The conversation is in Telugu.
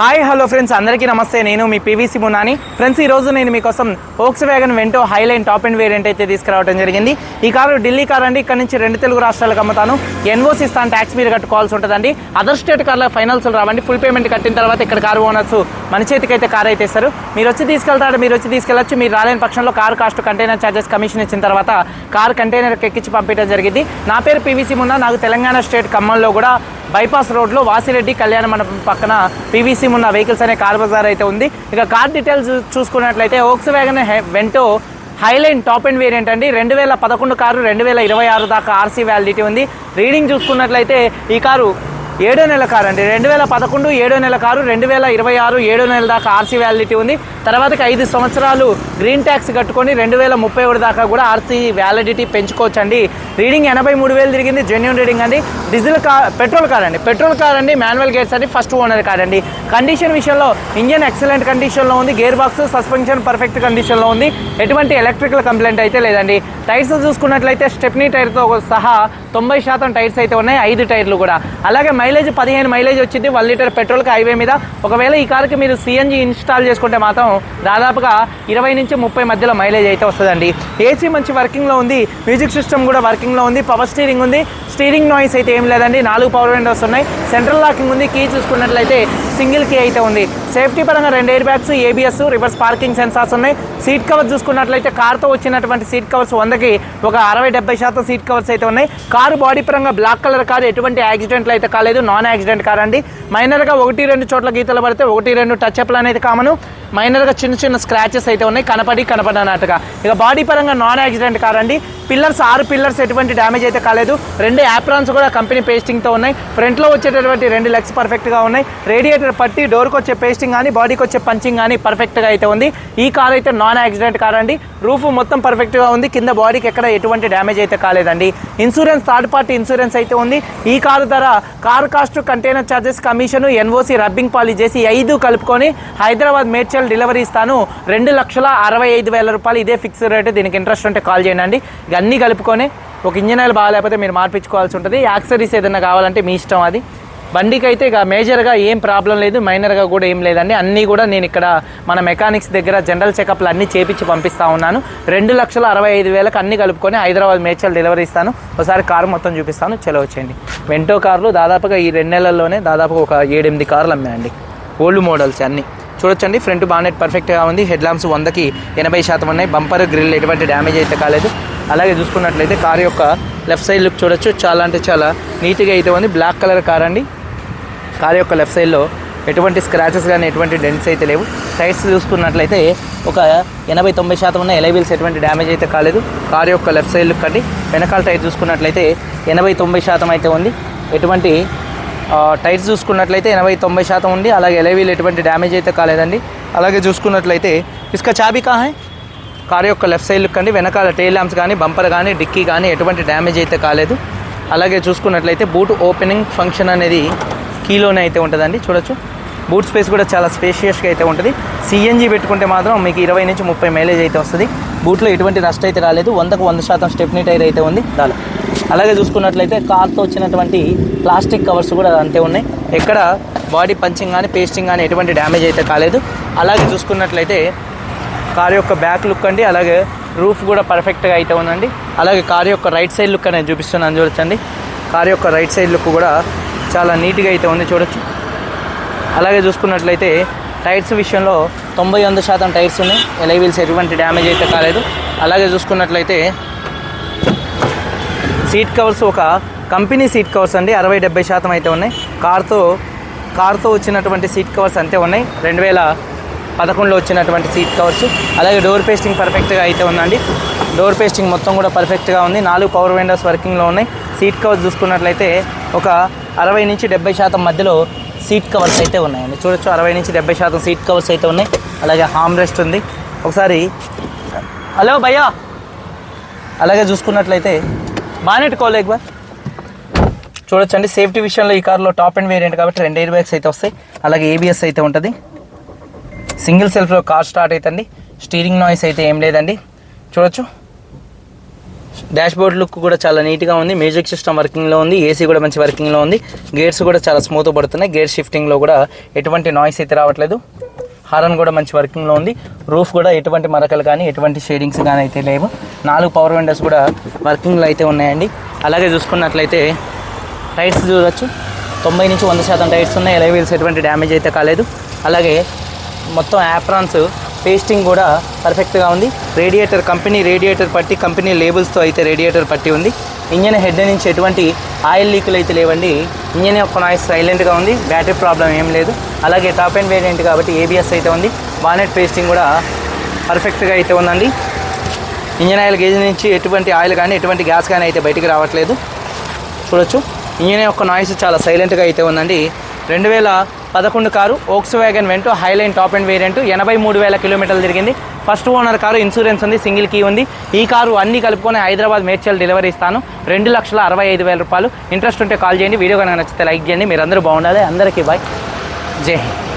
Hi hello friends. అందరికీ నమస్తే. నేను మీ పీవీసీ మునాని. ఫ్రెండ్స్ ఈ రోజు నేను మీకోసం Volkswagen Vento Highline top end variant అయితే తీసుకురావడం జరిగింది. ఈ కారు ఢిల్లీ కార్ అండి. ఇక్కడ నుంచి రెండు తెలుగు రాష్ట్రాలకు అమ్ముతాను. ఎన్ఓసి ఇస్తాను ట్యాక్స్ మీరు కట్టుకోవాల్సి ఉంటుందండి. అదర్ స్టేట్ కార్ల ఫైనల్స్ రావండి. ఫుల్ పేమెంట్ కట్టిన తర్వాత ఇక్కడ కారు ఓనర్స్ మన చేతికి అయితే కార్ అయితే ఇస్తారు. మీరు వచ్చి తీసుకెళ్తారు మీరు వచ్చి తీసుకెళ్ళచ్చు. మీరు రాలేని పక్షంలో car cost container charges commission ఇచ్చిన తర్వాత కార్ కంటైనర్ ఎక్కించి పంపించడం జరిగింది. నా పేరు పీవీసీ మున్నా. నాకు తెలంగాణ స్టేట్ ఖమ్మంలో కూడా బైపాస్ రోడ్లో వాసిరెడ్డి కళ్యాణ మండపం పక్కన పీవీసీ ఉన్న వెహికల్స్ అనే కార్ బజార్ అయితే ఉంది. ఇక కార్ డీటెయిల్స్ చూసుకున్నట్లయితే Volkswagen Vento Highline top end variant అండి. రెండు వేల పదకొండు కారు రెండు వేల ఇరవై ఆరు దాకా ఆర్సీ వ్యాలిడిటీ ఉంది. రీడింగ్ చూసుకున్నట్లయితే ఈ కారు ఏడో నెల కారు అండి. రెండు వేల పదకొండు ఏడో నెల కారు రెండు వేల ఇరవై ఆరు ఏడో నెల దాకా ఆర్సీ వ్యాలిడిటీ ఉంది. తర్వాతకి ఐదు సంవత్సరాలు గ్రీన్ ట్యాక్స్ కట్టుకొని రెండు వేల ముప్పై ఒకటి దాకా కూడా ఆర్సీ వ్యాలిడిటీ పెంచుకోవచ్చు అండి రీడింగ్ ఎనభై మూడు వేలు తిరిగింది జెన్యున్ రీడింగ్ అండి. డీజిల్ కార్ పెట్రోల్ కార్ అండి. పెట్రోల్ కార్ అండి మాన్యువల్ గేర్స్ అండి ఫస్ట్ ఓనర్ కార్ అండి. కండిషన్ విషయంలో ఇంజన్ ఎక్సలెంట్ కండిషన్లో ఉంది గేర్ బాక్స్ సస్పెన్షన్ పర్ఫెక్ట్ కండిషన్లో ఉంది. ఎటువంటి ఎలక్ట్రికల్ కంప్లైంట్ అయితే లేదండి. టైర్స్ చూసుకున్నట్లయితే స్టెప్నీ టైర్తో సహా తొంభై శాతం టైర్స్ అయితే ఉన్నాయి ఐదు టైర్లు కూడా. అలాగే మైలేజ్ పదిహేను మైలేజ్ వచ్చింది వన్ లీటర్ పెట్రోల్కి హైవే మీద. ఒకవేళ ఈ కార్కి మీరు సిఎన్జి ఇన్స్టాల్ చేసుకుంటే మాత్రం దాదాపుగా ఇరవై నుంచి ముప్పై మధ్యలో మైలేజ్ అయితే వస్తుందండి. ఏసీ మంచి వర్కింగ్లో ఉంది మ్యూజిక్ సిస్టమ్ కూడా వర్కింగ్లో ఉంది పవర్ స్టీరింగ్ ఉంది. స్టీరింగ్ నాయిస్ అయితే ఏం లేదండి నాలుగు పవర్ విండోస్ ఉన్నాయి. సెంట్రల్ లాకింగ్ ఉంది కీ చూసుకున్నట్లయితే సింగిల్ కీ అయితే ఉంది. సేఫ్టీ పరంగా రెండు air bags ABS reverse parking sensors ఉన్నాయి. సీట్ కవర్ చూసుకున్నట్లయితే కార్తో వచ్చినటువంటి సీట్ కవర్స్ వందకి ఒక అరవై డెబ్బై శాతం సీట్ కవర్స్ అయితే ఉన్నాయి. కారు బాడీ పరంగా బ్లాక్ కలర్ కారు ఎటువంటి యాక్సిడెంట్లు అయితే కాలేదు. నాన్ యాక్సిడెంట్ కార్ అండి మైనర్గా ఒకటి రెండు చోట్ల గీతలు పడితే ఒకటి రెండు టచ్ అప్లు అనేది కామను. మైనర్గా చిన్న చిన్న స్క్రాచెస్ అయితే ఉన్నాయి. కనపడి కనపడనట్టుగా. ఇక బాడీ పరంగా నాన్ యాక్సిడెంట్ కారండి పిల్లర్స్ ఆరు పిల్లర్స్ ఎటువంటి డ్యామేజ్ అయితే కాలేదు. రెండు యాప్రాన్స్ కూడా కంపెనీ పేస్టింగ్తో ఉన్నాయి. ఫ్రంట్లో వచ్చేటటువంటి రెండు లెగ్స్ పర్ఫెక్ట్గా ఉన్నాయి. రేడియేటర్ పట్టి డోర్కి వచ్చే పేస్టింగ్ కానీ బాడీకి వచ్చే పంచింగ్ కానీ పర్ఫెక్ట్గా అయితే ఉంది. ఈ కార్ అయితే నాన్ యాక్సిడెంట్ కార్ అండి రూఫ్ మొత్తం పర్ఫెక్ట్గా ఉంది. కింద బాడీకి ఎక్కడ ఎటువంటి డ్యామేజ్ అయితే కాలేదండి. ఇన్సూరెన్స్ థర్డ్ పార్టీ ఇన్సూరెన్స్ అయితే ఉంది. ఈ కారు ధర car cost container charges commission NOC rubbing పాలి చేసి ఐదు కలుపుకొని హైదరాబాద్ మేడ్చల్ డెలివరీ ఇస్తాను. రెండు లక్షల అరవై ఐదు వేల రూపాయలు ఇదే ఫిక్స్ రేటు దీనికి ఇంట్రెస్ట్ ఉంటే కాల్ చేయండి ఇక అన్నీ కలుపుకొని ఒక ఇంజన్ ఆయిల్ బాగాలేకపోతే మీరు మార్పించుకోవాల్సి ఉంటుంది. యాక్సరీస్ ఏదైనా కావాలంటే మీ ఇష్టం అది. బండికి అయితే ఇక మేజర్గా ఏం ప్రాబ్లం లేదు మైనర్గా కూడా ఏం లేదండి. అన్నీ కూడా నేను ఇక్కడ మన మెకానిక్స్ దగ్గర జనరల్ చెకప్లు అన్నీ చేపించి పంపిస్తా ఉన్నాను. రెండు లక్షల అరవై ఐదు వేలకు అన్ని కలుపుకొని హైదరాబాద్ మేచల్ డెలివరీ ఇస్తాను. ఒకసారి కారు మొత్తం చూపిస్తాను. చలో వచ్చేయండి. వెంటో కార్లు దాదాపుగా ఈ రెండు నెలల్లోనే దాదాపుగా ఒక ఏడెనిమిది కార్లు అమ్మాయండి. ఓల్డ్ మోడల్స్ అన్నీ. చూడొచ్చండి. ఫ్రంట్ బానెట్ పర్ఫెక్ట్గా ఉంది. హెడ్ ల్యాంప్స్ వందకి ఎనభై శాతం ఉన్నాయి. బంపర్ గ్రిల్ ఎటువంటి డ్యామేజ్ అయితే కాలేదు. అలాగే చూసుకున్నట్లయితే కార్ యొక్క లెఫ్ట్ సైడ్ లుక్ చూడొచ్చు. చాలా అంటే చాలా నీట్గా అయితే ఉంది. బ్లాక్ కలర్ కార్ అండి. కార్ యొక్క లెఫ్ట్ సైడ్లో ఎటువంటి స్క్రాచెస్ కానీ ఎటువంటి డెంట్స్ అయితే లేవు. టైర్స్ చూసుకున్నట్లయితే ఒక ఎనభై తొంభై శాతం ఉన్న ఎలైవీల్స్ ఎటువంటి డ్యామేజ్ అయితే కాలేదు. కార్ యొక్క లెఫ్ట్ సైడ్ లుక్ అండి. వెనకాల టైర్ చూసుకున్నట్లయితే ఎనభై తొంభై శాతం అయితే ఉంది. ఎటువంటి టైర్స్ చూసుకున్నట్లయితే ఎనభై తొంభై శాతం ఉంది. అలాగే ఎలవీలు ఎటువంటి డ్యామేజ్ అయితే కాలేదండి. అలాగే చూసుకున్నట్లయితే ఇసుక చాబీ కా హై కార్ యొక్క లెఫ్ట్ సైడ్ లుక్ అండి. వెనకాల టైల్ ల్యాంప్స్ కానీ బంపర్ కానీ డిక్కీ కానీ ఎటువంటి డ్యామేజ్ అయితే కాలేదు. అలాగే చూసుకున్నట్లయితే బూట్ ఓపెనింగ్ ఫంక్షన్ అనేది కీలోనే అయితే ఉంటుందండి. చూడొచ్చు. బూట్ స్పేస్ కూడా చాలా స్పేషియస్గా అయితే ఉంటుంది. సిఎన్జి పెట్టుకుంటే మాత్రం మీకు ఇరవై నుంచి ముప్పై మైలేజ్ అయితే వస్తుంది. బూట్లో ఎటువంటి నష్టం అయితే రాలేదు. వందకు వంద శాతం స్టెప్నీ టైర్ అయితే ఉంది. చాలా అలాగే చూసుకున్నట్లయితే కార్తో వచ్చినటువంటి ప్లాస్టిక్ కవర్స్ కూడా అంతే ఉన్నాయి. ఎక్కడ బాడీ పంచింగ్ కానీ పేస్టింగ్ కానీ ఎటువంటి డ్యామేజ్ అయితే కాలేదు. అలాగే చూసుకున్నట్లయితే కార్ యొక్క బ్యాక్ లుక్ అండి అలాగే రూఫ్ కూడా పర్ఫెక్ట్గా అయితే ఉందండి. అలాగే కార్ యొక్క రైట్ సైడ్ లుక్ అనేది చూపిస్తున్నాను చూడొచ్చండి. కార్ యొక్క రైట్ సైడ్ లుక్ కూడా చాలా నీట్గా అయితే ఉంది చూడొచ్చు. అలాగే చూసుకున్నట్లయితే టైర్స్ విషయంలో తొంభై వంద శాతం టైర్స్ ఉన్నాయి. ఎలై వీల్స్ ఎటువంటి డ్యామేజ్ అయితే కాలేదు. అలాగే చూసుకున్నట్లయితే సీట్ కవర్స్ ఒక కంపెనీ సీట్ కవర్స్ అండి. అరవై డెబ్బై శాతం అయితే ఉన్నాయి. కార్తో కార్తో వచ్చినటువంటి సీట్ కవర్స్ అంతే ఉన్నాయి. రెండు వేల పదకొండులో వచ్చినటువంటి సీట్ కవర్స్. అలాగే డోర్ పేస్టింగ్ పర్ఫెక్ట్గా అయితే ఉందండి. డోర్ పేస్టింగ్ మొత్తం కూడా పర్ఫెక్ట్గా ఉంది. నాలుగు పవర్ విండోస్ వర్కింగ్లో ఉన్నాయి. సీట్ కవర్స్ చూసుకున్నట్లయితే ఒక అరవై నుంచి డెబ్బై శాతం మధ్యలో సీట్ కవర్స్ అయితే ఉన్నాయండి. చూడొచ్చు అరవై నుంచి డెబ్బై శాతం సీట్ కవర్స్ అయితే ఉన్నాయి. అలాగే హామ్ రెస్ట్ ఉంది. ఒకసారి హలో భయ్యా! అలాగే చూసుకున్నట్లయితే బానెట్ ఎక్కువ చూడొచ్చండి సేఫ్టీ విషయంలో ఈ కార్లో టాప్ అండ్ వేరియంట్ కాబట్టి రెండు ఎయిర్ బ్యాగ్స్ అయితే వస్తాయి. అలాగే ఏబిఎస్ అయితే ఉంటుంది. సింగిల్ సెల్ఫ్లో కార్ స్టార్ట్ అవుతుంది స్టీరింగ్ నాయిస్ అయితే ఏం లేదండి. చూడొచ్చు. డాష్ బోర్డ్ లుక్ కూడా చాలా నీట్గా ఉంది. మ్యూజిక్ సిస్టమ్ వర్కింగ్లో ఉంది. ఏసీ కూడా మంచి వర్కింగ్లో ఉంది. గేట్స్ కూడా చాలా స్మూత్ పడుతున్నాయి. గేట్ షిఫ్టింగ్లో కూడా ఎటువంటి నాయిస్ అయితే రావట్లేదు. హారన్ కూడా మంచి వర్కింగ్లో ఉంది. రూఫ్ కూడా ఎటువంటి మరకలు కానీ ఎటువంటి షేడింగ్స్ కానీ అయితే లేవు. నాలుగు పవర్ విండోస్ కూడా వర్కింగ్లో అయితే ఉన్నాయండి. అలాగే చూసుకున్నట్లయితే టైర్స్ చూడొచ్చు. తొంభై నుంచి వంద శాతం టైర్స్ ఉన్నాయి. ఎలా వీల్స్ ఎటువంటి డ్యామేజ్ అయితే కాలేదు. అలాగే మొత్తం యాప్రాన్స్ పేస్టింగ్ కూడా పర్ఫెక్ట్గా ఉంది. రేడియేటర్ కంపెనీ రేడియేటర్ పట్టి కంపెనీ లేబుల్స్తో అయితే రేడియేటర్ పట్టి ఉంది. ఇంజన్ హెడ్ నుంచి ఎటువంటి ఆయిల్ లీకులు అయితే లేవండి. ఇంజన్ యొక్క నాయిస్ సైలెంట్గా ఉంది. బ్యాటరీ ప్రాబ్లం ఏం లేదు. అలాగే టాప్ అండ్ వేరియంట్ కాబట్టి ఏబిఎస్ అయితే ఉంది. బానెట్ పేస్టింగ్ కూడా పర్ఫెక్ట్గా అయితే ఉందండి. ఇంజన్ ఆయిల్ గేజ్ నుంచి ఎటువంటి ఆయిల్ కానీ ఎటువంటి గ్యాస్ కానీ అయితే బయటికి రావట్లేదు. చూడొచ్చు. ఇంజన్ యొక్క నాయిస్ చాలా సైలెంట్గా అయితే ఉందండి. రెండు వేల పదకొండు car Volkswagen Vento Highline top end variant ఎనభై మూడు వేల కిలోమీటర్లు తిరిగింది. ఫస్ట్ ఓనర్ కారు ఇన్సూరెన్స్ ఉంది సింగిల్ కీ ఉంది. ఈ కారు అన్ని కలుపుకొని హైదరాబాద్ మేడ్చల్ డెలివరీ ఇస్తాను. రెండు లక్షల అరవై ఐదు వేల రూపాయలు. ఇంట్రెస్ట్ ఉంటే కాల్ చేయండి. వీడియో కనుక నచ్చితే లైక్ చేయండి. మీరు అందరూ బాగుండాలి. అందరికీ బాయ్. జై హింద్.